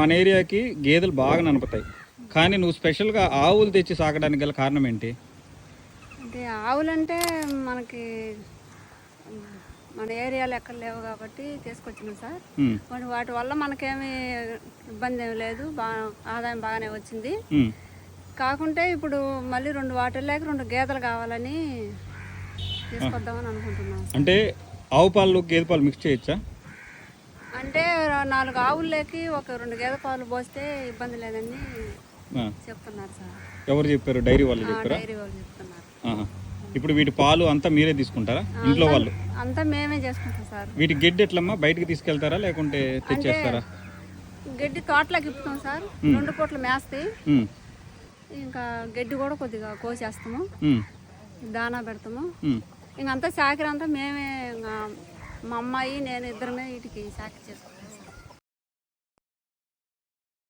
మన ఏరియాకి గేదెలు బాగా ననుపుతాయి. కానీ నువ్వు స్పెషల్గా ఆవులు తెచ్చి సాకడానికి గల కారణం ఏంటి? అంటే ఆవులంటే మనకి మన ఏరియాలో ఎక్కడ లేవు కాబట్టి తీసుకొచ్చినాం సార్. మరి వాటి వల్ల మనకేమి ఇబ్బంది ఏమి లేదు. బాగా ఆదాయం బాగానే వచ్చింది. కాకుంటే ఇప్పుడు మళ్ళీ రెండు వాటిల్లోకి రెండు గేదెలు కావాలని తీసుకొద్దామని అనుకుంటున్నాం. అంటే ఆవు పాలు గేదె పాలు మిక్స్ చేయొచ్చా? అంటే నాలుగు ఆవుల్లోకి ఒక రెండు గేదె పాలు పోస్తే ఇబ్బంది లేదని చెప్తున్నారు సార్. ఎవరు చెప్పారు? డైరీ వాళ్ళు చెప్పారా? డైరీ వాళ్ళు చెప్తున్నారు. ఇప్పుడు వీటి పాలు అంతా మీరే తీసుకుంటారా? ఇంట్లో వాళ్ళు? అంతా మేమే చేసుకుంటాం సార్. వీటి గడ్డి ఎట్లమ్మా? బయటికి తీసుకెళ్తారా? లేకుంటే తెచ్చేస్తారా? గడ్డి తోటలోకి ఇప్పుతాం సార్. రెండు పూట్ల మేస్తాయి. ఇంకా గడ్డి కూడా కొద్దిగా కోసేస్తాము. దానా పెడతాము. ఇంకంతా చాకరీ అంతా మేమే ఇంకా మా అమ్మాయి నేను ఇద్దరమే వీటికి సాక్షి చేసుకుంటాం.